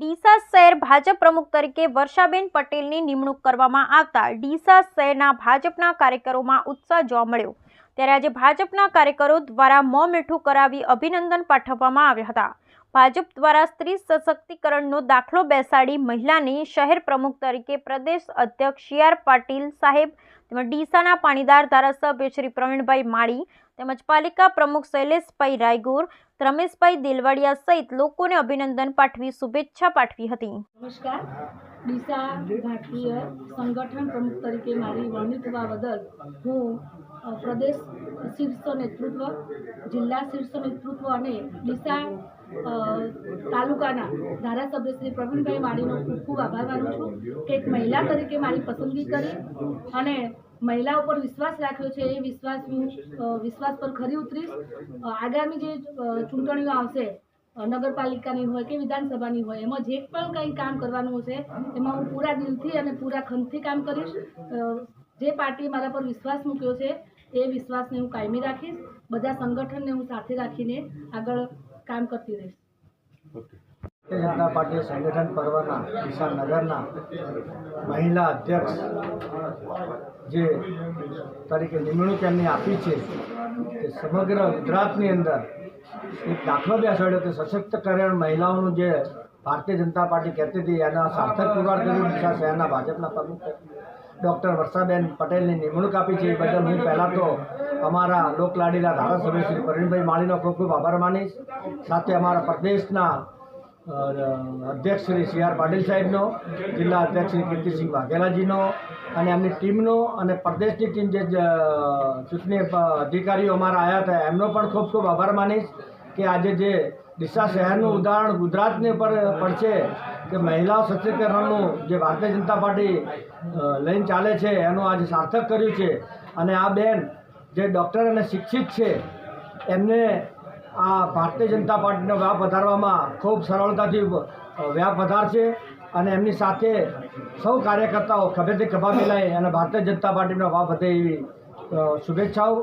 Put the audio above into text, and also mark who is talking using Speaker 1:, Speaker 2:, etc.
Speaker 1: ડીસા શહેર ભાજપ પ્રમુખ તરીકે વર્ષાબેન પટેલની નિમણૂક કરવામાં આવતા ડીસા શહેરના ભાજપના કાર્યકરોમાં ઉત્સાહ જોવા મળ્યો. ત્યારે આજે ભાજપના કાર્યકરો દ્વારા મોં મીઠું કરાવી અભિનંદન પાઠવવામાં આવ્યા હતા. ભાજપ દ્વારા સ્ત્રી સશક્તિકરણનો દાખલો બેસાડી મહિલાને શહેર પ્રમુખ તરીકે પ્રદેશ અધ્યક્ષ સી પાટીલ સાહેબ તેમજ ડીસાના પાણીદાર ધારાસભ્ય શ્રી પ્રવીણભાઈ માળી તેમજ પાલિકા પ્રમુખ શૈલેષભાઈ રાયગુર, રમેશભાઈ દિલવાડિયા સહિત લોકોને અભિનંદન પાઠવી શુભેચ્છા પાઠવી હતી.
Speaker 2: નમસ્કાર. ડીસા ભારતીય સંગઠન પ્રમુખ તરીકે મારી વરણી થવા બદલ હું પ્રદેશ શીર્ષ નેતૃત્વ, જિલ્લા શીર્ષ નેતૃત્વ અને ડીસા તાલુકાના ધારાસભ્ય શ્રી પ્રવીણભાઈ માળીનો ખૂબ ખૂબ આભાર માનું છું. કે એક મહિલા તરીકે મારી પસંદગી કરી અને મહિલા ઉપર વિશ્વાસ રાખ્યો છે, એ વિશ્વાસ વિશ્વાસ પર ખરી ઉતરીશ. આગામી જે ચૂંટણીઓ આવશે નગરપાલિકાની હોય કે વિધાનસભાની હોય, એમાં જે પણ કંઈ કામ કરવાનું હશે, એમાં હું પૂરા દિલથી અને પૂરા ખંતથી કામ કરીશ. જે પાર્ટીએ મારા પર વિશ્વાસ મૂક્યો છે, એ વિશ્વાસને હું કાયમી રાખીશ. બધા સંગઠનને હું સાથે રાખીને આગળ કામ કરતી રહીશ.
Speaker 3: ભારતીય જનતા પાર્ટી સંગઠન પર્વના ડીસા નગરના મહિલા અધ્યક્ષ જે તરીકે નિમણૂક એમની આપી છે કે સમગ્ર ગુજરાતની અંદર એક દાખલો બેસાડ્યો કે સશક્તિકરણ મહિલાઓનું જે ભારતીય જનતા પાર્ટી કહેતી હતી, એના સાર્થક પુરવાર કર્યું. દિશા શહેરના ભાજપના પ્રમુખ ડૉક્ટર વર્ષાબેન પટેલની નિમણૂક આપી છે. એ બદલ હું પહેલાં તો અમારા લોકલાડીના ધારાસભ્ય શ્રી પ્રવીણભાઈ માળીનો ખૂબ ખૂબ આભાર માનીશ. સાથે અમારા પ્રદેશના અધ્યક્ષ શ્રી સી આર પાટીલ સાહેબનો, જિલ્લા અધ્યક્ષ શ્રી કીર્તિસિંહ વાઘેલાજીનો અને એમની ટીમનો અને પ્રદેશની ટીમ જે ચૂંટણી અધિકારીઓ અમારા આવ્યા હતા, એમનો પણ ખૂબ ખૂબ આભાર માનીશ કે આજે જે ડીસા શહેરનું ઉદાહરણ ગુજરાતની ઉપર પડશે, કે મહિલાઓ સશક્તિકરણનું જે ભારતીય જનતા પાર્ટી લઈને ચાલે છે, એનું આજે સાર્થક કર્યું છે. અને આ બેન જે ડૉક્ટર અને શિક્ષિત છે, એમને આ ભારતીય જનતા પાર્ટીનો વ્યાપ વધારવામાં ખૂબ સરળતાથી વ્યાપ વધારશે અને એમની સાથે સૌ કાર્યકર્તાઓ ખભેથી ખભા મિલાય અને ભારતીય જનતા પાર્ટીનો વ્યાપ વધે એવી શુભેચ્છાઓ.